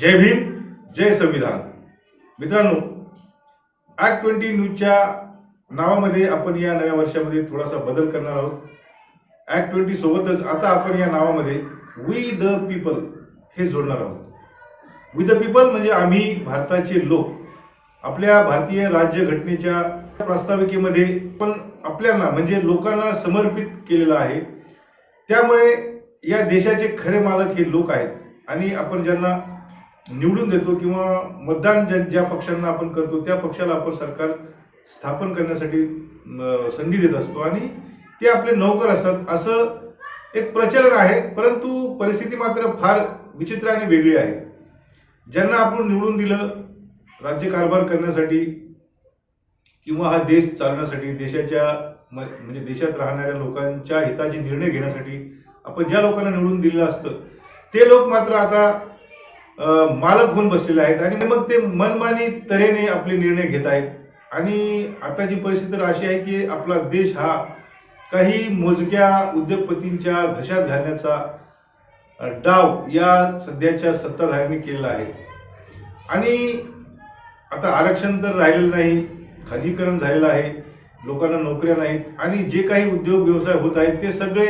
जय भीम जय संविधान. मित्रांनो act twenty न्यूजच्या नावामध्ये आपण या नव्या वर्षामध्ये थोडासा बदल करणार आहोत. ॲक्ट ट्वेंटी सोबतच आता आपण या नावामध्ये वी द पीपल हे जोडणार आहोत. वी द पीपल म्हणजे आम्ही भारताचे लोक. आपल्या भारतीय राज्यघटनेच्या प्रास्ताविकेमध्ये पण आपल्याला म्हणजे लोकांना समर्पित केलेलं आहे. त्यामुळे या देशाचे खरे मालक हे लोक आहेत. आणि आपण ज्यांना निवडून देतो किंवा मतदान ज्या ज्या पक्षांना आपण करतो त्या पक्षाला आपण सरकार स्थापन करण्यासाठी संधी देत असतो. आणि ते आपले नौकर असतात असं एक प्रचलन आहे. परंतु परिस्थिती मात्र फार विचित्र आणि वेगळी आहे. ज्यांना आपण निवडून दिलं राज्यकारभार करण्यासाठी किंवा हा देश चालवण्यासाठी देशाच्या म- म्हणजे देशात राहणाऱ्या लोकांच्या हिताचे निर्णय घेण्यासाठी आपण ज्या लोकांना निवडून दिलेलं असतं ते लोक मात्र आता मालक होऊन बसलेले आहेत आणि मग ते मनमानी तऱ्हेने आपले निर्णय घेत आहेत. आणि आताची परिस्थिती तर अशी आहे की आपला देश हा काही मोजक्या उद्योगपतींच्या घशात घालण्याचा डाव या सध्याच्या सत्ताधाऱ्यांनी केलेला आहे. आणि आता आरक्षण तर राहिलेलं नाही खाजगीकरण झालेलं आहे लोकांना नोकऱ्या नाहीत आणि जे काही उद्योग व्यवसाय होत आहेत ते सगळे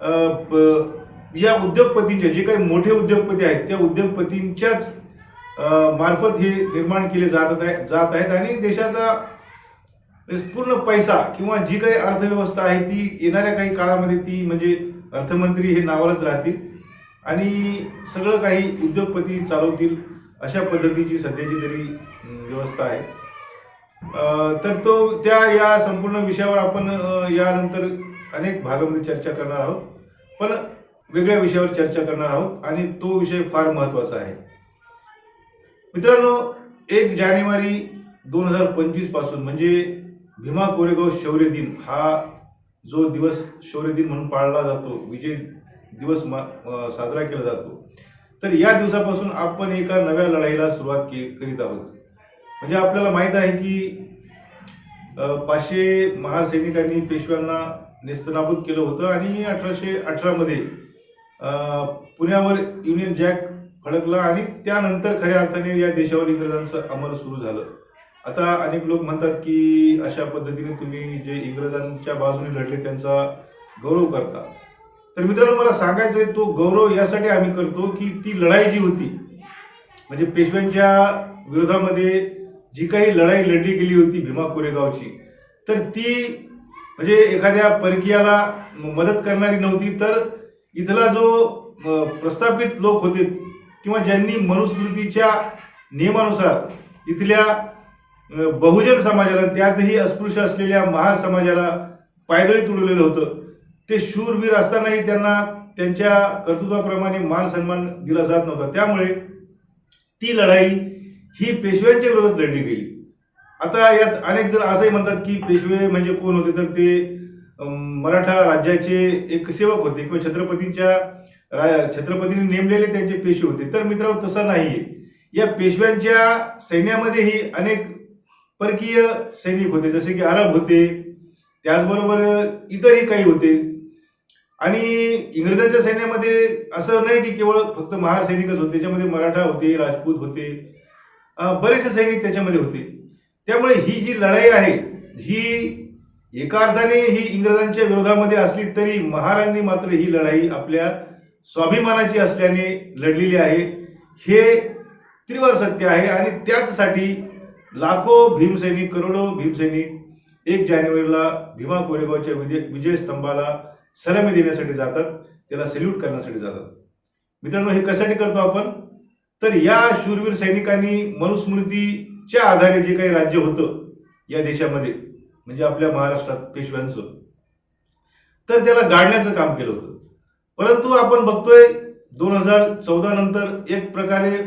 प- या उद्योगपतींचे जे काही मोठे उद्योगपती आहेत त्या उद्योगपतींच्याच मार्फत हे निर्माण केले जात आहे जात आहेत. आणि देशाचा म्हणजे पूर्ण पैसा किंवा जी काही अर्थव्यवस्था आहे ती येणाऱ्या काही काळामध्ये ती म्हणजे अर्थमंत्री हे नावालाच राहतील. आणि सगळं काही उद्योगपती चालवतील अशा पद्धतीची सध्याची तरी व्यवस्था आहे. तर तो त्या या संपूर्ण विषयावर आपण यानंतर अनेक भागामध्ये चर्चा करणार आहोत. पण वेगळ्या विषयावर चर्चा करणार आहोत आणि तो विषय फार महत्त्वाचा आहे. मित्रांनो एक जानेवारी दोन हजार पंचवीसपासून म्हणजे भीमा कोरेगाव शौर्य दिन हा जो दिवस शौर्य दिन म्हणून पाळला जातो विजय दिवस मा- साजरा केला जातो तर या दिवसापासून आपण एका नव्या लढाईला सुरुवात के करीत आहोत. म्हणजे आपल्याला माहीत आहे की पाचशे महासैनिकांनी पेशव्यांना नेस्तनाबूत केलं होतं आणि अठराशे अठरामध्ये पुण्यावर युनियन जॅक फडकला आणि त्यानंतर खऱ्या अर्थाने या देशावर इंग्रजांचं अमर सुरू झालं. आता अनेक लोक म्हणतात की अशा पद्धतीने तुम्ही जे इंग्रजांच्या बाजूने लढले त्यांचा गौरव करता. तर मित्रांनो मला सांगायचं आहे तो गौरव यासाठी आम्ही करतो की ती लढाई जी होती म्हणजे पेशव्यांच्या विरोधामध्ये जी काही लढाई लढली गेली होती भीमा कोरेगावची तर ती म्हणजे एखाद्या परकीयाला मदत करणारी नव्हती तर इथला जो प्रस्थापित लोक होते किंवा ज्यांनी मनुस्मृतीच्या नियमानुसार इथल्या बहुजन समाजाला त्यातही अस्पृश्य असलेल्या महार समाजाला पायदळी तुडवलेलं होतं. ते शूरवीर असतानाही त्यांना त्यांच्या कर्तृत्वाप्रमाणे मान सन्मान दिला जात नव्हता. त्यामुळे ती लढाई ही पेशव्यांच्या विरोधात लढली गेली. आता यात अनेक जण असंही म्हणतात की पेशवे म्हणजे कोण होते? तर ते मराठा राज्याचे एक सेवक होते किंवा छत्रपतींच्या रा- छत्रपतींनी नेमलेले त्यांचे पेशवे होते. तर मित्रांनो तसं नाहीये. या पेशव्यांच्या सैन्यामध्येही अनेक परकीय सैनिक होते जसे की अरब होते त्याचबरोबर इतरही काही होते. आणि इंग्रजांच्या सैन्यामध्ये असं नाही की केवळ फक्त महार सैनिकच होते त्याच्यामध्ये मराठा होते राजपूत होते बरेचसे सैनिक त्याच्यामध्ये होते. त्यामुळे ही जी लढाई आहे ही एका अर्थाने ही इंग्रजांच्या विरोधामध्ये असली तरी महारांनी मात्र ही लढाई आपल्या स्वाभिमानाची असल्याने लढलेली आहे. हे त्रिवार सत्य आहे आणि त्याचसाठी लाखो भीमसैनिक करोडो भीमसैनिक एक जानेवारीला भीमा कोरेगावच्या विजय विजयस्तंभाला सलामी देण्यासाठी जातात. त्याला सल्यूट करण्यासाठी जातात. मित्रांनो हे कशासाठी करतो आपण? तर या शूरवीर सैनिकांनी मनुस्मृतीच्या आधारे जे काही राज्य होतं या देशामध्ये म्हणजे आपल्या महाराष्ट्रात पेशव्यांचं. तर त्याला गाडण्याचं काम केलं होतं. परंतु आपण बघतोय दोन हजार चौदा नंतर एक प्रकारे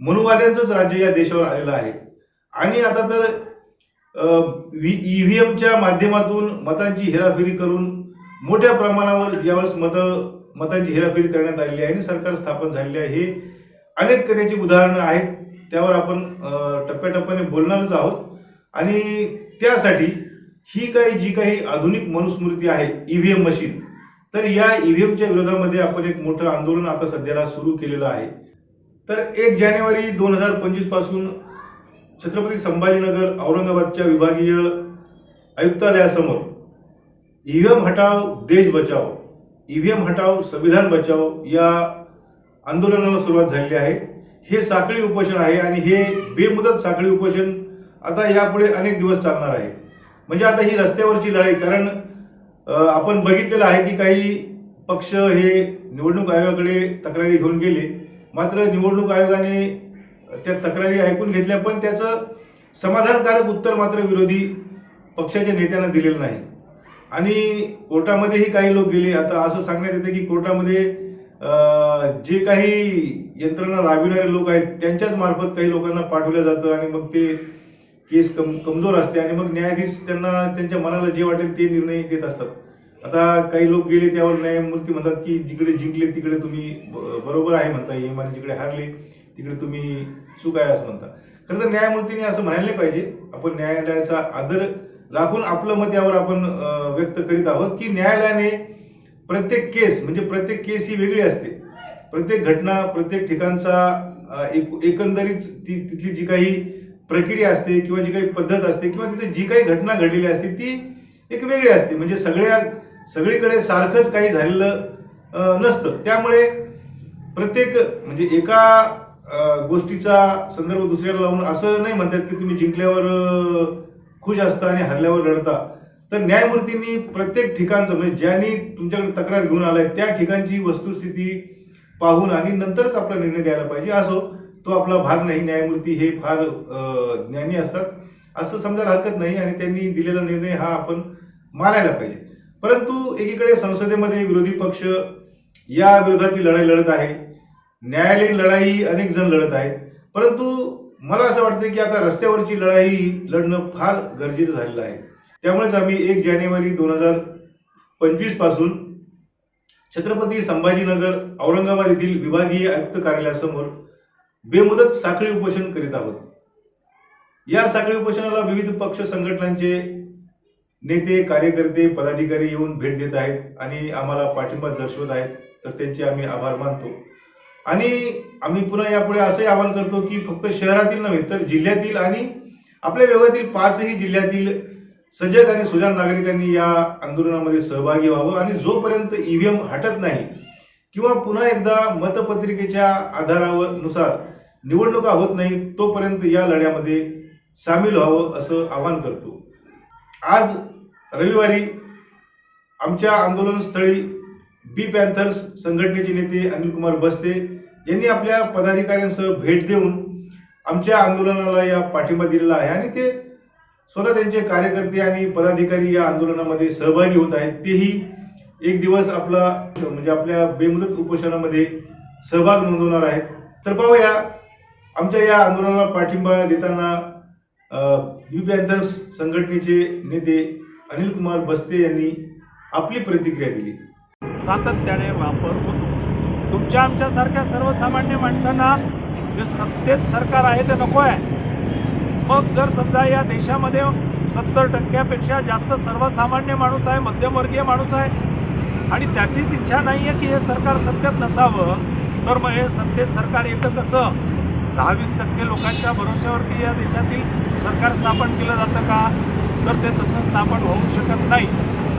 मनुवाद्यांचंच राज्य या देशावर आलेलं आहे. आणि आता तर ईव्हीएमच्या माध्यमातून मतांची हेराफेरी करून मोठ्या प्रमाणावर ज्यावेळेस मतं मतांची हेराफेरी करण्यात आलेली आहे आणि सरकार स्थापन झालेले आहे हे अनेक त्याची उदाहरणं आहेत. त्यावर आपण टप्प्याटप्प्याने बोलणारच आहोत. आणि त्यासाठी ही काही जी काही आधुनिक मनुस्मृती आहे ईव्हीएम मशीन तर या ईव्हीएमच्या विरोधामध्ये आपण एक मोठं आंदोलन आता सध्याला सुरू केलेलं आहे. तर एक जानेवारी दोन हजार पंचवीसपासून छत्रपती संभाजीनगर औरंगाबादच्या विभागीय आयुक्तालयासमोर ईव्हीएम हटाव देश बचाव ईव्हीएम हटाव संविधान बचाव या आंदोलनाला सुरुवात झालेली आहे. हे साखळी उपोषण आहे आणि हे बेमुदत साखळी उपोषण आता यापुढे अनेक दिवस चालणार आहे. म्हणजे आता ही रस्त्यावरची लढाई कारण आपण बघितलेलं आहे की काही पक्ष हे निवडणूक आयोगाकडे तक्रारी घेऊन गेले. मात्र निवडणूक आयोगाने त्या तक्रारी ऐकून घेतल्या पण त्याचं समाधानकारक उत्तर मात्र विरोधी पक्षाच्या नेत्यांना दिलेलं नाही. आणि कोर्टामध्येही काही लोक गेले. आता असं सांगण्यात येतं की कोर्टामध्ये जे काही यंत्रणा राबविणारे लोक आहेत त्यांच्याच मार्फत काही लोकांना पाठवलं जातं आणि मग ते केस कम कमजोर असते आणि मग न्यायाधीश त्यांना त्यांच्या मनाला जे वाटेल ते निर्णय देत असतात. आता काही लोक गेले त्यावर न्यायमूर्ती म्हणतात की जिकडे जिंकले तिकडे तुम्ही ब- बरोबर आहे म्हणता येईल आणि जिकडे हारले तिकडे तुम्ही चूक आहे असं म्हणता खरं तर न्यायमूर्तीने असं म्हणायला पाहिजे. आपण न्यायालयाचा आदर राखून आपलं मत यावर आपण व्यक्त करीत आहोत की न्यायालयाने प्रत्येक केस म्हणजे प्रत्येक केस ही वेगळी असते. प्रत्येक घटना प्रत्येक ठिकाणचा एक- एकंदरीत ती तिथली जी काही प्रक्रिया असते किंवा जी काही पद्धत असते किंवा तिथे जी काही घटना घडलेली असते ती एक वेगळी असते. म्हणजे सगळ्या सगळीकडे सारखंच काही झालेलं नसतं. त्यामुळे प्रत्येक म्हणजे एका गोष्टीचा संदर्भ दुसऱ्याला लावून असं नाही म्हणतात की तुम्ही जिंकल्यावर खुश असता आणि हरल्यावर रडता. तर न्यायमूर्तींनी प्रत्येक ठिकाणचं म्हणजे ज्यांनी तुमच्याकडे तक्रार घेऊन आलाय त्या ठिकाणची वस्तुस्थिती पाहून आणि नंतरच आपला निर्णय द्यायला पाहिजे. असो तो आपला भाग नाही न्यायमूर्ती हे फार ज्ञानी असतात. असं समजायला हरकत नाही आणि त्यांनी दिलेला निर्णय हा आपण मानायला पाहिजे. परंतु एकीकडे संसदेमध्ये विरोधी पक्ष या विरोधातली लढाई लढत आहे. न्यायालयीन लढाई अनेक जण लढत आहेत. परंतु मला असं वाटतं की आता रस्त्यावरची लढाई लढणं फार गरजेचं झालेलं आहे. त्यामुळेच आम्ही एक जानेवारी दोन हजार पंचवीसपासून छत्रपती संभाजीनगर औरंगाबाद येथील विभागीय आयुक्त कार्यालयासमोर बेमुदत साखळी उपोषण करीत आहोत. या साखळी उपोषणाला विविध पक्ष संघटनांचे नेते कार्यकर्ते पदाधिकारी येऊन भेट देत आहेत आणि आम्हाला पाठिंबा दर्शवत आहेत. तर त्यांचे आम्ही आभार मानतो. आणि आम्ही पुन्हा यापुढे असंही आवाहन करतो की फक्त शहरातील नव्हे तर जिल्ह्यातील आणि आपल्या विभागातील पाचही जिल्ह्यातील सजग आणि सुजाण नागरिकांनी या आंदोलनामध्ये सहभागी व्हावं आणि जोपर्यंत ईव्हीएम हटत नाही किंवा पुन्हा एकदा मतपत्रिकेच्या आधारावर नुसार निवडणुका होत नाही तोपर्यंत या लढ्यामध्ये सामील व्हावं असं आवाहन करतो. आज रविवारी आमच्या आंदोलनस्थळी बी पॅन्थर्स संघटनेचे नेते अनिल कुमार बस्ते यांनी आपल्या पदाधिकाऱ्यांसह भेट देऊन आमच्या आंदोलनाला या पाठिंबा दिलेला आहे आणि ते स्वतः त्यांचे कार्यकर्ते आणि पदाधिकारी या आंदोलनामध्ये सहभागी होत आहेत. तेही एक दिवस आपला म्हणजे आपल्या बेमुदत उपोषणामध्ये सहभाग नोंदवणार आहेत. तर पाहूया आमच्या या आंदोलनाला पाठिंबा देताना बी पॅन्थर्स संघटनेचे नेते अनिल कुमार बस्ते यांनी आपली प्रतिक्रिया दिली. सातत्याने वापर होतो. तुमच्या आमच्यासारख्या सर्वसामान्य माणसांना जे सत्तेत सरकार आहे ते नको आहे. मग जर समजा या देशामध्ये सत्तर टक्क्यापेक्षा जास्त सर्वसामान्य माणूस आहे मध्यमवर्गीय माणूस आहे आणि त्याचीच इच्छा नाही आहे की हे सरकार सत्तेत नसावं. तर मग हे सत्तेत सरकार येतं कसं? दहा वीस टक्के लोकांच्या भरोश्यावरती या देशातील सरकार स्थापन केलं जातं का? तर ते तसं स्थापन होऊ शकत नाही.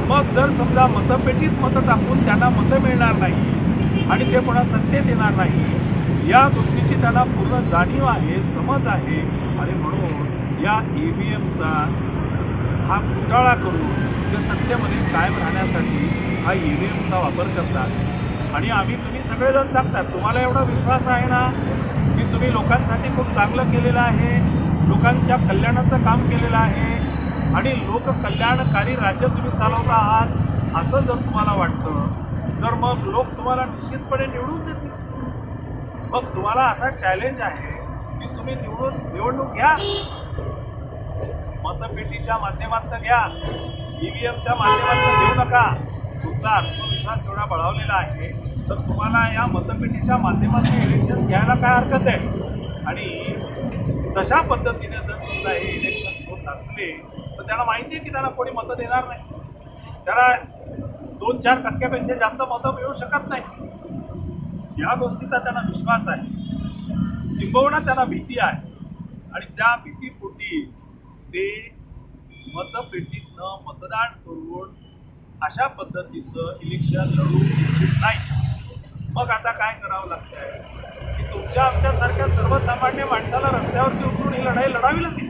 मग जर समजा मतपेटीत मतं टाकून त्यांना मतं मिळणार नाही आणि ते कोणा सत्तेत येणार नाही या गोष्टीची त्यांना पूर्ण जाणीव आहे समज आहे. आणि म्हणून या ई व्ही एमचा हा घोटाळा करून ते सत्तेमध्ये कायम राहण्यासाठी हा ई व्ही एमचा वापर करतात. आणि आम्ही तुम्ही सगळेजण सांगतात तुम्हाला एवढा विश्वास आहे ना की तुम्ही लोकांसाठी खूप चांगलं केलेलं आहे लोकांच्या कल्याणाचं काम केलेलं आहे आणि लोककल्याणकारी राज्य तुम्ही चालवता आहात असं जर तुम्हाला वाटतं तर मग लोक तुम्हाला निश्चितपणे निवडून देतील. मग तुम्हाला असा चॅलेंज आहे की तुम्ही निवडून निवडणूक घ्या. मतपेटीच्या माध्यमातनं घ्या. ईव्हीएमच्या माध्यमातनं घेऊ नका. तुमचा आत्मविश्वास एवढा बळावलेला आहे तर तुम्हाला या मतपेटीच्या माध्यमातून इलेक्शन घ्यायला काय हरकत आहे? आणि तशा पद्धतीने जर समजा हे इलेक्शन होत असले तर त्यांना माहिती आहे की त्यांना कोणी मतं देणार नाही. त्याला दोन चार टक्क्यापेक्षा जास्त मतं मिळू शकत नाही. या गोष्टीचा त्यांना विश्वास आहे. किंबहुना त्यांना भीती आहे. आणि त्या भीतीपोटीच ते मतपेटीतनं मतदान करून अशा पद्धतीचं इलेक्शन लढू इच्छित नाही. मग आता काय करावं लागतंय? की तुमच्या आमच्यासारख्या सर्वसामान्य माणसाला रस्त्यावरती उतरून ही लढाई लढावी लागेल?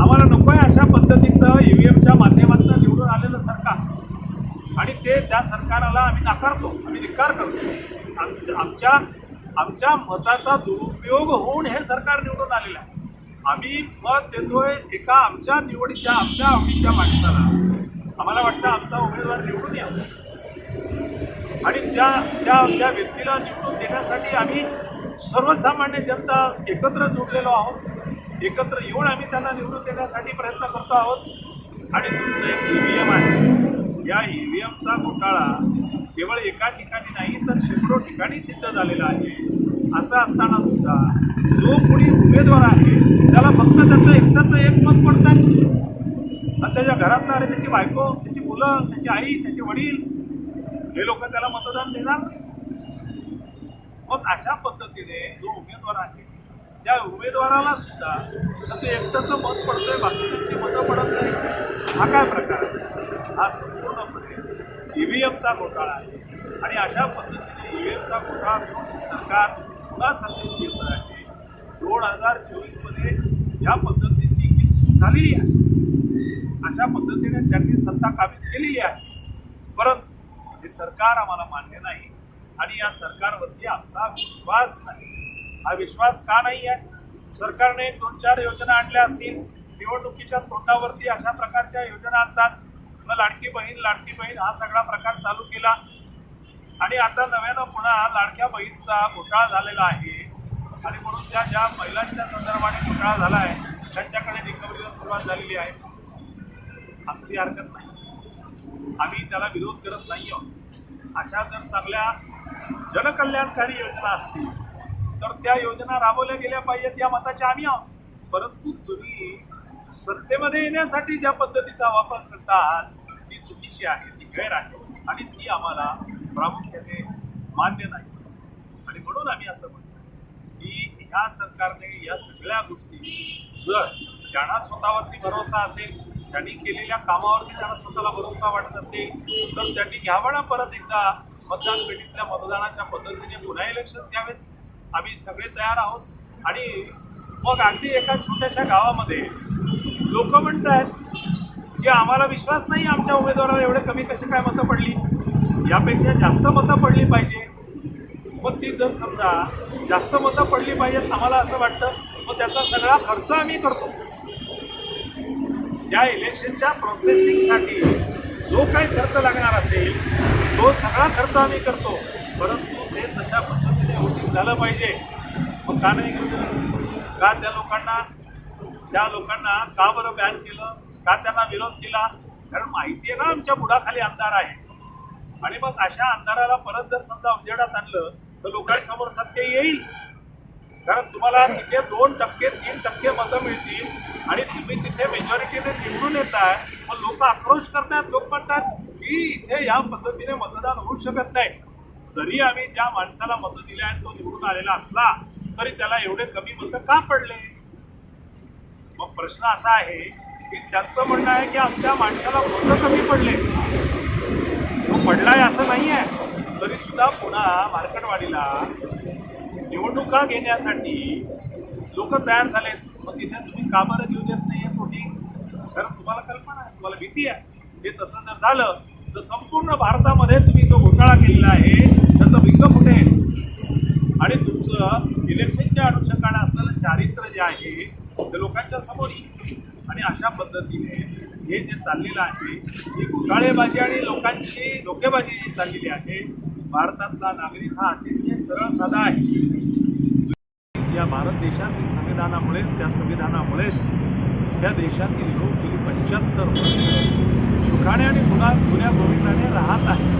आम्हाला नको आहे अशा पद्धतीचं ई व्ही एमच्या माध्यमातून निवडून आलेलं सरकार. आणि ते त्या सरकाराला आम्ही नाकारतो आम्ही धिक्कार करतो. आम- आमच्या आमच्या मताचा दुरुपयोग होऊन हे सरकार निवडून आलेलं आहे. आम्ही मत देतोय एका आमच्या निवडीच्या आमच्या आवडीच्या माणसाला. आम्हाला वाटतं आमचा उमेदवार निवडून यावा. आणि त्या त्या त्या व्यक्तीला निवडून देण्यासाठी आम्ही सर्वसामान्य जनता एकत्र जोडलेलो आहोत. एकत्र येऊन आम्ही त्यांना निवडून देण्यासाठी प्रयत्न करतो आहोत. आणि तुमचं एक ई व्ही एम आहे. या ई व्ही एमचा घोटाळा केवळ एका ठिकाणी नाही तर शेकडो ठिकाणी सिद्ध झालेला आहे. असं असताना सुद्धा जो कोणी उमेदवार आहे त्याला फक्त त्याचं एकटाचं एक मत पडतात त्याच्या घरातलं अरे त्याची बायको त्याची मुलं त्याची आई त्याचे वडील हे लोक त्याला मतदान देणार नाही. मग अशा पद्धतीने जो उमेदवार आहे त्या उमेदवाराला सुद्धा त्याचं एकट्याचं मत पडतंय बाकीचे मतं पडत नाही. हा काय प्रकार हा संपूर्णपणे ई व्ही एमचा घोटाळा आहे. आणि अशा पद्धतीने ई व्ही एमचा घोटाळा करून सरकार पुन्हा सत्तेत घेत आहे. दोन हजार चोवीसमध्ये या पद्धतीची ही झालेली आहे अशा पद्धतीने त्यांनी सत्ता काबीज केलेली आहे. परंतु हे सरकार आम्हाला मान्य नाही आणि या सरकारवरती आमचा विश्वास नाही. हा विश्वास का नाही आहे? सरकारने एक दोन चार योजना आणल्या असतील. निवडणुकीच्या तोंडावरती अशा प्रकारच्या योजना आणतात. मग लाडकी बहीण लाडकी बहीण हा सगळा प्रकार चालू केला. आणि आता नव्यानं पुन्हा लाडक्या बहीणचा घोटाळा झालेला आहे. आणि म्हणून त्या ज्या महिलांच्या संदर्भाने घोटाळा झाला आहे त्यांच्याकडे रिकव्हरीला सुरुवात झालेली आहे. आमची हरकत नाही. आम्ही त्याला विरोध करत नाही आहोत. अशा जर चांगल्या जनकल्याणकारी योजना असतील तर त्या योजना राबवल्या गेल्या पाहिजेत या मताचे आम्ही आहोत. परंतु तुम्ही सत्तेमध्ये येण्यासाठी ज्या पद्धतीचा वापर करतात ती चुकीची आहे ती गैर आहे आणि ती आम्हाला प्रामुख्याने मान्य नाही. आणि म्हणून आम्ही असं म्हणतो की ह्या सरकारने या सगळ्या गोष्टी जर ज्यांना स्वतःवरती भरोसा असेल त्यांनी केलेल्या कामावरती त्यांना स्वतःला भरोसा वाटत असेल तर त्यांनी घ्यावं ना परत एकदा मतदान पेटीतल्या मतदानाच्या पद्धतीने पुन्हा इलेक्शन्स घ्यावेत. आम्ही सगळे तयार आहोत. आणि मग अगदी एका छोट्याशा गावामध्ये लोक म्हणत आहेत की आम्हाला विश्वास नाही आमच्या उमेदवाराला एवढे कमी कसे काय मतं पडली? यापेक्षा जास्त मतं पडली पाहिजे. मग ती जर समजा जास्त मतं पडली पाहिजेत आम्हाला असं वाटतं मग त्याचा सगळा खर्च आम्ही करतो. त्या इलेक्शनच्या प्रोसेसिंगसाठी जो काही खर्च लागणार असेल तो सगळा खर्च आम्ही करतो. परंतु ते तशा पद्धतीने होती झालं पाहिजे. मग का नाही का त्या लोकांना त्या लोकांना का बरं बॅन केलं? का त्यांना विरोध केला? कारण माहिती आहे ना आमच्या बुडाखाली अंधार आहे. आणि मग अशा अंधाराला परत जर समजा उजेडात आणलं तर लोकांसमोर सत्य येईल. कारण तुम्हाला तिथे दोन टक्के तीन टक्के मतं मिळतील आणि तुम्ही तिथे मेजॉरिटीने निवडून येत आहे मग लोक आक्रोश करतात लोक म्हणतात की इथे या पद्धतीने मतदान होऊ शकत नाही. जरी आम्ही ज्या माणसाला मतं दिले आहेत तो निवडून आलेला असला तरी त्याला एवढे कमी मतं का पडले? मग प्रश्न असा आहे की त्यांचं म्हणणं आहे की आमच्या माणसाला मतं कमी पडले. तो पडलाय असं नाही आहे तरी सुद्धा पुन्हा मार्केटवाडीला निवडणुका घेण्यासाठी लोक तयार झालेत. मग तिथे तुम्ही का बरं घेऊ देत नाही वोटिंग कारण तुम्हाला कल्पना आहे तुम्हाला भीती आहे. हे तसं जर झालं तर संपूर्ण भारतामध्ये तुम्ही जो घोटाळा केलेला आहे त्याचं विंग फुटेल आणि तुमचं इलेक्शनच्या अनुषंगाने असलेलं चारित्र्य जे आहे ते लोकांच्या समोर येईल. आणि अशा पद्धतीने हे जे चाललेलं आहे ही घोटाळेबाजी आणि लोकांची धोकेबाजी जी चाललेली आहे भारतातला नागरिक हा अतिशय सरळ साधा आहे. या भारत देशातील संविधानामुळेच त्या संविधानामुळेच या देशातील लोक गेली पंच्याहत्तर वर्ष सुखाने आणि गुन्हा जुन्या भूमिकाने राहत आहेत.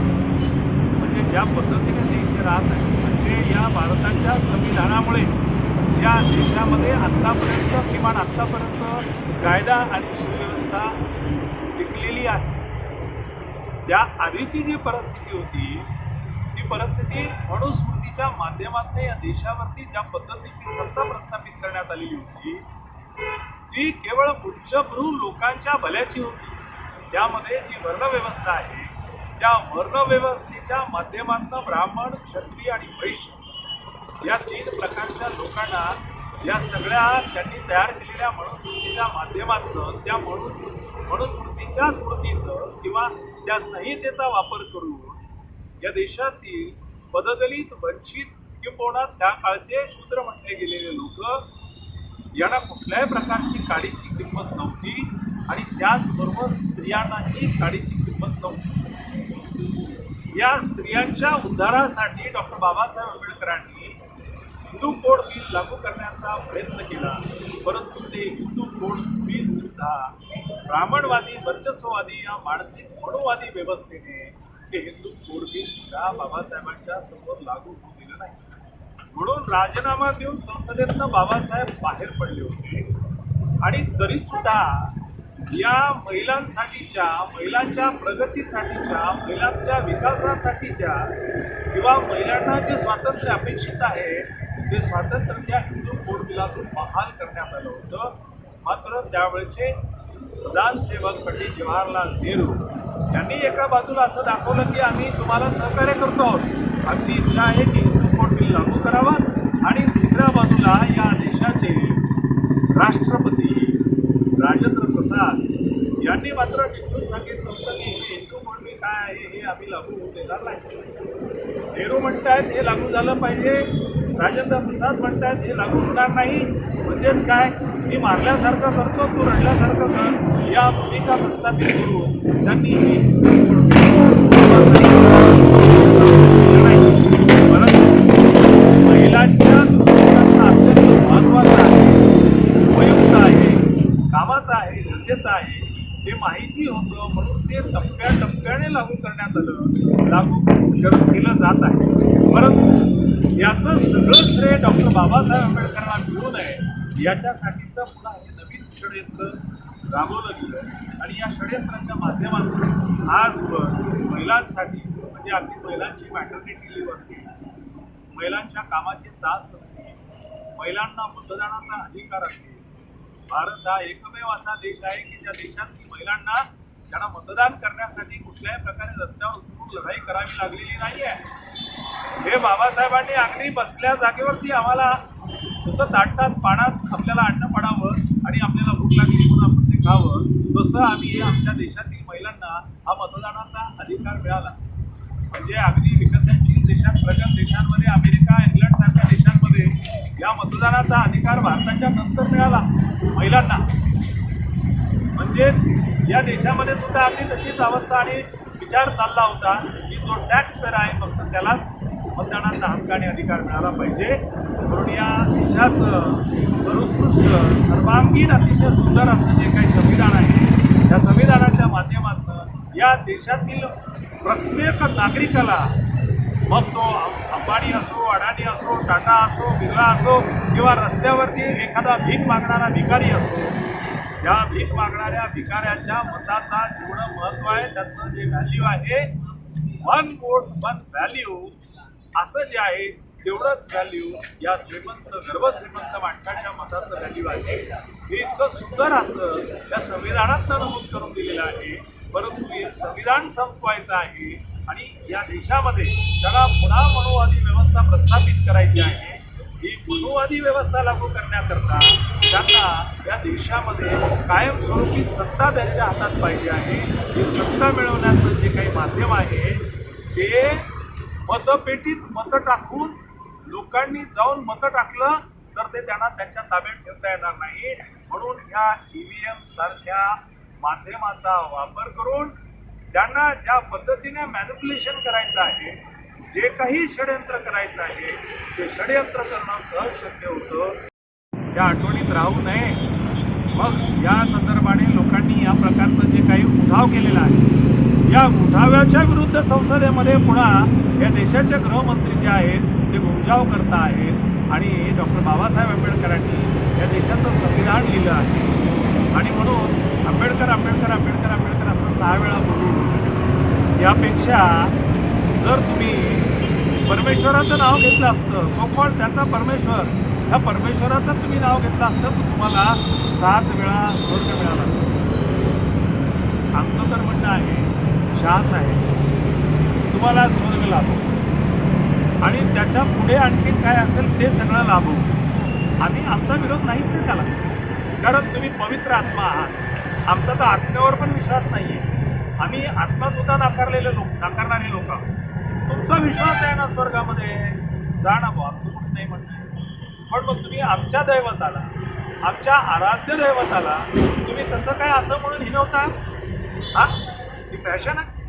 म्हणजे ज्या पद्धतीने ते इथे राहत आहे म्हणजे या भारताच्या संविधानामुळे या देशामध्ये आत्तापर्यंत किमान आत्तापर्यंत कायदा आणि सुव्यवस्था टिकलेली आहे. त्या आधीची जी परिस्थिती होती ही परिस्थिती मनुस्मृतीच्या माध्यमातून या देशावरती ज्या पद्धतीची सत्ता प्रस्थापित करण्यात आलेली होती ती केवळ उच्चभ्रू लोकांच्या भल्याची होती. त्यामध्ये जी वर्णव्यवस्था आहे त्या वर्णव्यवस्थेच्या माध्यमातून ब्राह्मण क्षत्रिय आणि वैश्य या तीन प्रकारच्या लोकांना या सगळ्या त्यांनी तयार केलेल्या मनुस्मृतीच्या माध्यमातून त्या मनु मनुस्मृतीच्या स्मृतीचं किंवा त्या संहितेचा वापर करून या देशातील पददलित वंचित किंबहुना त्या काळचे शूद्र म्हटले गेलेले लोक यांना कुठल्याही प्रकारची काडीची किंमत नव्हती आणि त्याचबरोबर स्त्रियांनाही काडीची किंमत नव्हती. या स्त्रियांच्या उद्धारासाठी डॉक्टर बाबासाहेब आंबेडकरांनी हिंदू कोड बिल लागू करण्याचा प्रयत्न केला परंतु ते हिंदू कोड बिल सुद्धा ब्राह्मणवादी वर्चस्ववादी या मानसिक मनोवादी व्यवस्थेने हे हिंदू कोड बिल सुद्धा बाबासाहेबांच्या समोर लागू होऊ दिलं नाही. म्हणून राजीनामा देऊन संसदेतनं बाबासाहेब बाहेर पडले होते. आणि तरी सुद्धा या महिलांसाठीच्या महिलांच्या प्रगतीसाठीच्या महिलांच्या विकासासाठीच्या किंवा महिलांना जे स्वातंत्र्य अपेक्षित आहे ते स्वातंत्र्य त्या हिंदू कोड बिलातून बहाल करण्यात आलं होतं. मात्र त्यावेळेचे प्रधानसेवक पंडित जवाहरलाल नेहरू यांनी एका बाजूला असं दाखवलं की आम्ही तुम्हाला सहकार्य करतो आहोत. आमची इच्छा आहे की हिंदू कोड बिल लागू करावा. आणि दुसऱ्या बाजूला या देशाचे राष्ट्रपती राजेंद्र प्रसाद यांनी मात्र टिचून सांगितलं होतं की हे हिंदू कोड बिल काय आहे हे आम्ही लागू होऊ देणार नाही. नेहरू म्हणतायत हे लागू झालं पाहिजे. राजेंद्र प्रसाद म्हणतायत हे लागू होणार नाही. म्हणजेच काय? मी मारल्यासारखं करतो तू रडल्यासारखं कर. या भूमिका प्रस्थापित करून त्यांनी परंतु महिलांच्या दृष्टिकोनातून अत्यंत महत्त्वाचं आहे. उपयुक्त आहे कामाचं आहे गरजेचं आहे हे माहिती होतं म्हणून ते टप्प्याटप्प्याने लागू करण्यात आलं लागू कर केलं जात आहे. परंतु याचं सगळं श्रेय डॉक्टर बाबासाहेब आंबेडकरांना मिळू आहे याच्यासाठीचं पुन्हा हे नवीन षडयंत्र राबवलं गेलं. आणि या षडयंत्राच्या माध्यमातून आजवर महिलांसाठी म्हणजे अगदी महिलांची मॅटर्निटी लिव्ह असेल महिलांच्या कामाचे तास असतील महिलांना मतदानाचा अधिकार असेल भारत हा एकमेव असा देश आहे की ज्या देशातील महिलांना त्यांना मतदान करण्यासाठी कुठल्याही प्रकारे रस्त्यावर उतरून लढाई करावी लागलेली नाही आहे. हे बाबासाहेबांनी अगदी बसल्या जागेवरती आम्हाला जसं ताटतात पाण्यात आपल्याला अन्न पडावं आणि आपल्याला भूक लागली म्हणून आपण ते तसं आम्ही आमच्या देशातील महिलांना हा मतदानाचा अधिकार मिळाला. म्हणजे अगदी विकसनशील देशात प्रगत देशांमध्ये अमेरिका इंग्लंड सारख्या देशांमध्ये या मतदानाचा अधिकार भारताच्या नंतर मिळाला महिलांना. म्हणजे या देशामध्ये सुद्धा अगदी तशीच अवस्था आणि विचार चालला होता की जो टॅक्स पेअर आहे फक्त त्यालाच मतदानाचा हक्काने अधिकार मिळाला पाहिजे. म्हणून या देशाचं सर्वोत्कृष्ट सर्वांगीण अतिशय सुंदर असं जे काही संविधान आहे त्या संविधानाच्या माध्यमातून या देशातील प्रत्येक नागरिकाला मग तो अंबानी असो अडाणी असो टाटा असो बिर्ला असो किंवा रस्त्यावरती एखादा भीक मागणारा भिकारी असो या भीक मागणाऱ्या भिकाऱ्याच्या मताचा जेवढं महत्त्व आहे त्याचं जे व्हॅल्यू आहे वन वोट वन व्हॅल्यू असं जे आहे तेवढंच व्हॅल्यू या श्रीमंत गर्भश्रीमंत माणसाच्या मताचं व्हॅल्यू आहे. हे इतकं सुंदर असं या संविधानात नमूद करून दिलेलं आहे. परंतु हे संविधान संपवायचं आहे आणि या देशामध्ये त्याला पुन्हा मनुवादी व्यवस्था प्रस्थापित करायची आहे. ही मनुवादी व्यवस्था लागू करण्याकरता त्यांना या देशामध्ये कायमस्वरूपी सत्ता त्यांच्या हातात पाहिजे आहे. ही सत्ता मिळवण्याचं जे काही माध्यम आहे ते मतपेटीत मतं टाकून लोकांनी जाऊन मतं टाकलं तर ते त्यांना त्यांच्या ताब्यात ठेवता येणार नाही. म्हणून ह्या ई व्ही एम सारख्या माध्यमाचा वापर करून त्यांना ज्या पद्धतीने मॅन्युप्युलेशन करायचं आहे जे काही षडयंत्र करायचं आहे ते षडयंत्र करणं सहज शक्य होतं. त्या आठवणीत राहू नये. मग या संदर्भाने लोकांनी या प्रकारचं जे काही उठाव केलेला आहे या उठाव्याच्या विरुद्ध संसदेमध्ये पुन्हा या देशाचे गृहमंत्री जे आहेत ते घुमजाव करता आहेत. आणि डॉक्टर बाबासाहेब आंबेडकरांनी या देशाचं संविधान लिहिलं आहे. आणि म्हणून आंबेडकर आंबेडकर आंबेडकर आंबेडकर असं सहा वेळा बोलून यापेक्षा जर तुम्ही परमेश्वराचं नाव घेतलं असतं सोकॉल त्याचा परमेश्वर ह्या परमेश्वराचं तुम्ही नाव घेतलं असतं तर तुम्हाला सात वेळा स्वर्ग मिळाला. आमचं तर म्हणणं आहे शास आहे. तुम्हाला स्वर्ग लाभो. आणि त्याच्या पुढे आणखी काय असेल ते सगळं लाभो. आम्ही आमचा विरोध नाहीच आहे त्याला. कारण तुम्ही पवित्र आत्मा आहात. आमचा तर आत्म्यावर पण विश्वास नाही आहे आम्ही आत्मासुद्धा नाकारलेले लोक नाकारणारे लोक आहोत. तुमचा विश्वास आहे ना स्वर्गामध्ये? जा ना भाऊ आमचं कुठं नाही म्हणणं पण मग तुम्ही आमच्या दैवताला आमच्या आराध्य दैवताला तुम्ही कसं काय असं म्हणून हिनवता? हा? फॅशन आहे.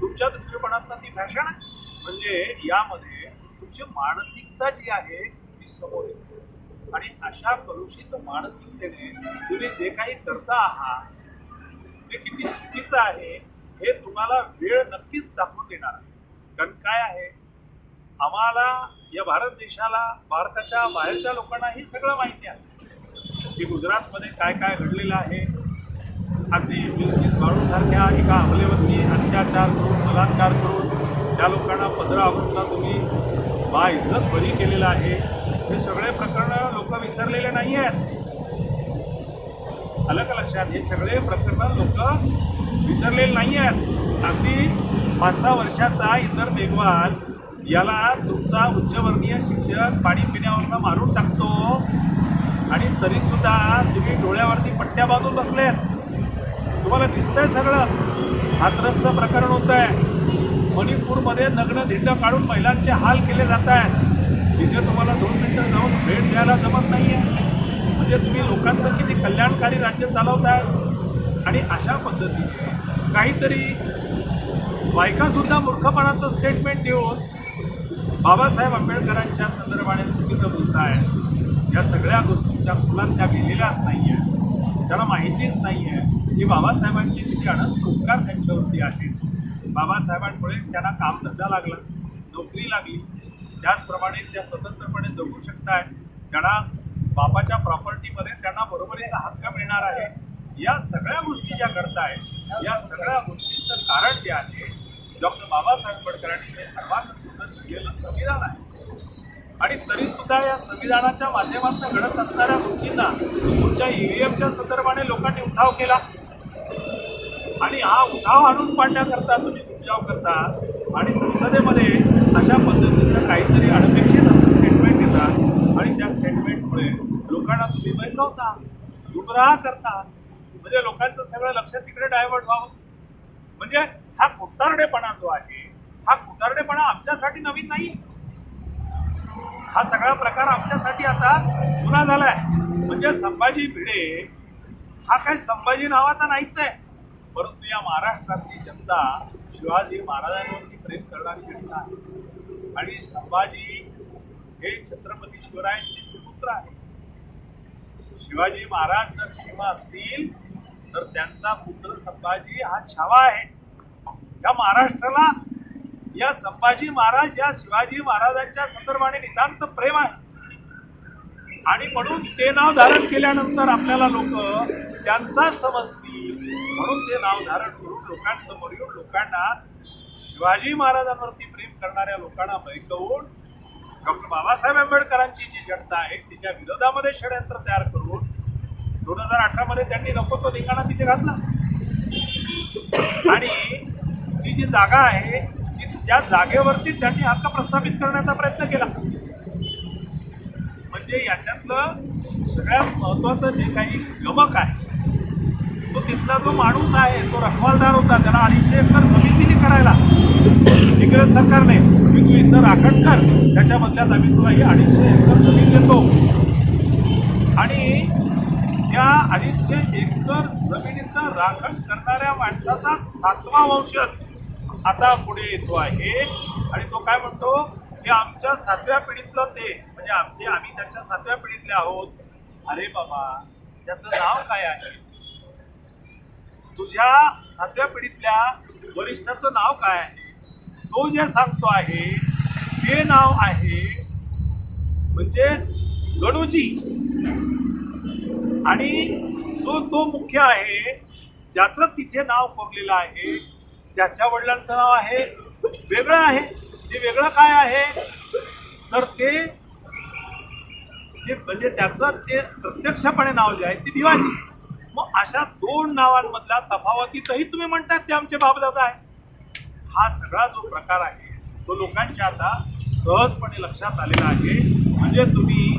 तुमच्या दृष्टिकोनातनं ती फॅशन आहे. म्हणजे यामध्ये तुमची मानसिकता जी आहे ती समोर येते. आणि अशा कलुषित मानसिकतेने तुम्ही जे काही करता आहात ते किती चुकीचं आहे हे तुम्हाला वेळ नक्कीच दाखवून देणार आहे. कारण काय आहे? आम्हाला या भारत देशाला भारताच्या बाहेरच्या लोकांनाही सगळं माहिती आहे. की गुजरातमध्ये काय काय घडलेलं आहे. अगदी बाळूसारख्या एका हमलेवरती अत्याचार करून बलात्कार करून त्या लोकांना पंधरा ऑगस्टला तुम्ही बा इज्जत बरी केलेलं आहे. हे सगळे प्रकरणं लोक विसरलेले नाही आहेत. आलं का लक्षात? हे सगळे प्रकरणं लोक विसरलेले नाही आहेत. अगदी पाच सहा वर्षाचा इंदर मेघवाल याला तुमचा उच्चवर्णीय शिक्षक पाणी पिण्यावरनं मारून टाकतो. आणि तरीसुद्धा तुम्ही डोळ्यावरती पट्ट्या बांधून बसलेत. तुम्हाला दिसतंय सगळं. हातरसचं प्रकरण होत आहे मणिपूरमध्ये नग्न धिंड काढून महिलांचे हाल केले जात आहे तिथे तुम्हाला दोन मिनटं जाऊन भेट द्यायला जमत नाही आहे म्हणजे तुम्ही लोकांचं किती कल्याणकारी राज्य चालवताय आणि अशा पद्धतीने काहीतरी बायकासुद्धा मूर्खपणाचं स्टेटमेंट देऊन बाबासाहेब आंबेडकरांच्या संदर्भाने चुकीचं बोलताय या सगळ्या गोष्टींच्या खोलात त्या गेलेल्याच नाही आहे त्याला माहितीच नाही आहे की बाबासाहेबांची किती अनंत उपकार त्यांच्यावरती आहेत बाबासाहेबांमुळेच त्यांना कामधंदा लागला नोकरी लागली. त्याचप्रमाणे त्या स्वतंत्रपणे जगू शकताय. त्यांना बापाच्या प्रॉपर्टीमध्ये त्यांना बरोबरीचा हक्क मिळणार आहे. या सगळ्या गोष्टी ज्या घडताय या सगळ्या गोष्टींचं कारण जे आहे डॉक्टर बाबासाहेब आंबेडकरांनी हे सर्वांना सुद्धा दिलेलं संविधान आहे. आणि तरी सुद्धा या संविधानाच्या माध्यमातून घडत असणाऱ्या गोष्टींना तुमच्या ईव्हीएमच्या संदर्भाने लोकांनी उठाव केला. आणि हा उठाव आणून पाडण्याकरता तुम्ही उपजाव करता आणि संसदेमध्ये अशा पद्धतीचं काहीतरी अनपेक्षित असं स्टेटमेंट देता आणि त्या स्टेटमेंटमुळे लोकांना तुम्ही बैठवता गुमराह करता. म्हणजे लोकांचं सगळं लक्ष तिकडे डायव्हर्ट व्हावं. म्हणजे हा कुटारडेपणा जो आहे हा कुटारडेपणा आमच्यासाठी नवीन नाही. हा सगळा प्रकार आमच्यासाठी आता जुना झालाय. म्हणजे संभाजी भिडे हा काही संभाजी नावाचा नाहीच आहे. परंतु या महाराष्ट्रातली जनता शिवाजी महाराजांवरती प्रेम करणारी जनता आहे. आणि संभाजी हे छत्रपती शिवरायांचे सुपुत्र आहे शिवाजी महाराज जर सीमा असतील तर त्यांचा पुत्र संभाजी हा छावा आहे. या महाराष्ट्राला या संभाजी महाराज या शिवाजी महाराजांच्या संदर्भाने नितांत प्रेम आहे. आणि म्हणून ते नाव धारण केल्यानंतर आपल्याला लोक त्यांचा समजतात म्हणून ते नाव धारण करून लोकांसमोर येऊन लोकांना शिवाजी महाराजांवरती प्रेम करणाऱ्या लोकांना बैकवून डॉक्टर बाबासाहेब आंबेडकरांची जी जनता आहे तिच्या विरोधामध्ये षडयंत्र तयार करून दोन हजार अठरामध्ये त्यांनी नको तो ठिकाणा तिथे घातला. आणि ती जी जागा आहे ती त्या जागेवरती त्यांनी हक्क प्रस्थापित करण्याचा प्रयत्न केला. म्हणजे याच्यातलं सगळ्यात महत्वाचं जे काही गमक आहे तो तिथला जो माणूस आहे तो रखवालदार होता त्याला अडीचशे एकर जमीन दिली करायला. इंग्रज सरकारने की तू इथं राखण कर त्याच्या बदल्यात आम्ही तुला ही अडीचशे एकर जमीन देतो. आणि त्या अडीचशे एकर जमिनीचं राखण करणाऱ्या माणसाचा सातवा वंशज आता पुढे येतो आहे. आणि तो काय म्हणतो की आमच्या सातव्या पिढीतलं ते म्हणजे आमचे आम्ही त्यांच्या सातव्या पिढीतले आहोत. अरे बाबा त्याचं नाव काय आहे? तुझ्या सातव्या पिढीतल्या वरिष्ठाचं नाव काय आहे? तो जे सांगतो आहे ते नाव आहे म्हणजे गणूजी. आणि जो तो मुख्य आहे ज्याचं तिथे नाव कोरलेलं आहे त्याच्या वडिलांचं नाव आहे वेगळं आहे. ते वेगळं काय आहे? तर ते ते म्हणजे त्याचं जे प्रत्यक्षपणे नाव जे आहे ते भिवाजी. मग अशा दोन नावांमधल्या तफावतीतही तुम्ही म्हणतात ते आमचे बापदादा आहे हा सगळा जो प्रकार आहे तो लोकांच्या आता सहजपणे लक्षात आलेला आहे. म्हणजे तुम्ही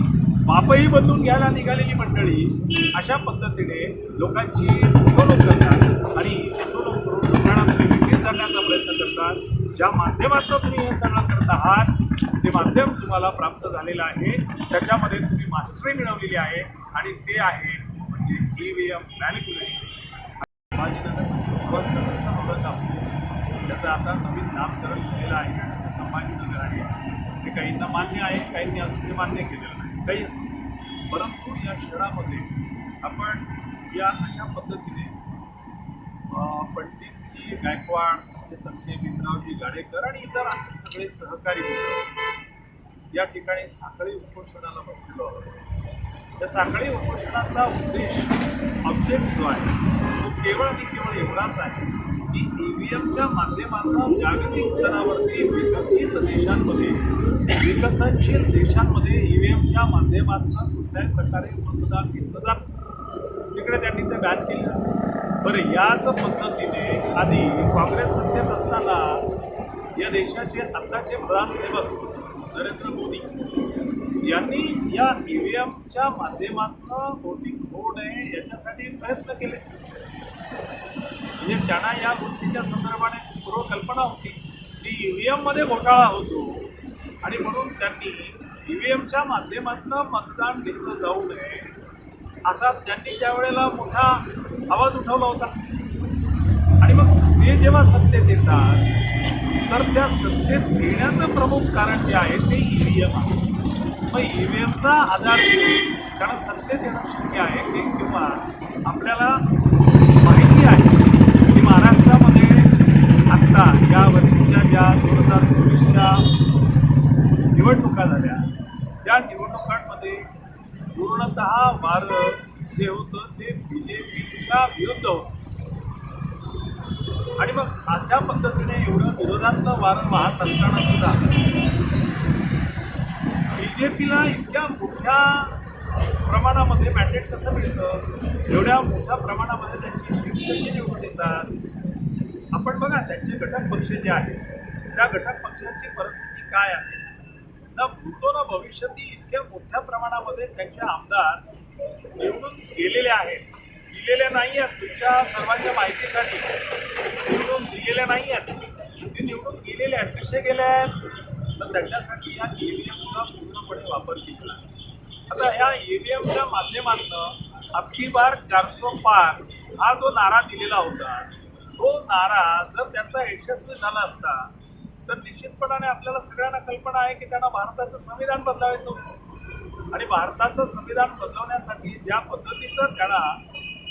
बापही बदलून घ्यायला निघालेली मंडळी अशा पद्धतीने लोकांची फसवणूक करतात आणि फसवणूक करून लोकांना तुम्ही विक्री करण्याचा प्रयत्न करतात. ज्या माध्यमातून तुम्ही हे सगळं करत आहात ते माध्यम तुम्हाला प्राप्त झालेलं आहे. त्याच्यामध्ये तुम्ही मास्टरी मिळवलेली आहे आणि ते आहे म्हणजे ई व्ही एम मॅनिप्युलेशन त्याचं आता नवीन नामकरण केलेलं आहे ते संभाजीनगर आहे ते काहींना मान्य आहे काहींनी अजून ते मान्य केलेलं नाही. काही असं. परंतु या शहरामध्ये आपण या अशा पद्धतीने पंडितजी गायकवाड असे आमचे भीमरावजी गाडेकर आणि इतर आमचे सगळे सहकारी या ठिकाणी साखळी उपोषणाला बसलेलो आहोत. त्या साखळी उपोषणाचा उद्देश ऑब्जेक्ट जो आहे तो केवळ आणि केवळ एवढाच आहे की ई व्ही एमच्या माध्यमातून जागतिक स्तरावरती विकसित देशांमध्ये विकसनशील देशांमध्ये ई व्ही एमच्या माध्यमातून कुठल्याही प्रकारे मतदान घेतलं जातं तिकडे त्यांनी ते बॅन केलं. बरं याच पद्धतीने आधी काँग्रेस सत्तेत असताना या देशाचे आत्ताचे प्रधानसेवक नरेंद्र मोदी यांनी या ई व्ही एमच्या माध्यमातून वोटिंग होऊ नये याच्यासाठी प्रयत्न केले. म्हणजे त्यांना या गोष्टीच्या संदर्भाने पूर्वकल्पना होती की ई व्ही एममध्ये घोटाळा होतो आणि म्हणून त्यांनी ई व्ही एमच्या माध्यमातून मतदान घेतलं जाऊ नये असा त्यांनी त्यावेळेला मोठा आवाज उठवला होता. आणि मग ते जेव्हा सत्तेत येतात तर त्या सत्तेत येण्याचं प्रमुख कारण जे आहे ते ई व्ही एम आहे. मग ई व्ही एमचा आधार घेऊन कारण सत्तेत येणं शक्य आहे की किंवा आपल्याला माहिती आहे की महाराष्ट्रामध्ये आत्ता या वर्षीच्या ज्या दोन हजार चोवीसच्या निवडणुका झाल्या त्या निवडणुकांमध्ये पूर्णतः वारं जे होतं ते बी जे पीच्या विरुद्ध होतं. आणि मग अशा पद्धतीने एवढं विरोधातलं वारं वाहत असताना सुद्धा बी इतक्या मोठ्या प्रमाणामध्ये मॅन्डेट कसं मिळतं? एवढ्या मोठ्या प्रमाणामध्ये त्यांची सीट्स कशी निवडून येतात आपण बघा त्यांचे घटक पक्ष जे आहेत त्या घटक पक्षांची परिस्थिती काय आहे? ना भूतो ना भविष्याती इतक्या मोठ्या प्रमाणामध्ये त्यांचे आमदार निवडून गेलेले आहेत. दिलेले नाही आहेत. तुमच्या सर्वांच्या माहितीसाठी निवडून दिलेले नाही आहेत. ते निवडून गेलेले आहेत. कसे गेले आहेत? तर त्याच्यासाठी या ईव्हीएमचा पूर्णपणे वापर केला. आता ह्या ईव्हीएमच्या माध्यमातून अबकी बार चारसो पार हा जो नारा दिलेला होता तो नारा जर त्याचा यशस्वी झाला असता तर निश्चितपणाने आपल्याला सगळ्यांना कल्पना आहे की त्यांना भारताचं संविधान बदलावायचं होतं. आणि भारताचं संविधान बदलवण्यासाठी ज्या पद्धतीचं त्याला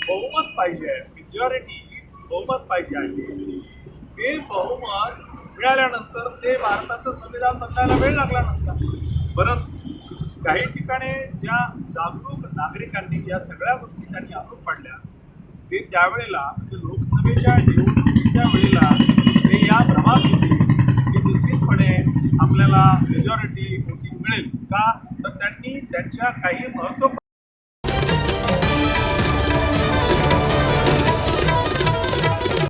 बहुमत पाहिजे आहे मेजॉरिटी बहुमत पाहिजे आहे ते बहुमत मिळाल्यानंतर ते भारताचं संविधान बदलायला वेळ लागला नसता. परंतु काही ठिकाणी ज्या जागरूक नागरिकांनी ज्या सगळ्या गोष्टी त्यांनी आरोप पाडल्या ते त्यावेळेला म्हणजे लोकसभेच्या निवडणुकीच्या वेळेला ते या भ्रमात होते की निश्चितपणे आपल्याला मेजॉरिटी वोटिंग मिळेल का? तर त्यांनी त्यांच्या काही महत्त्व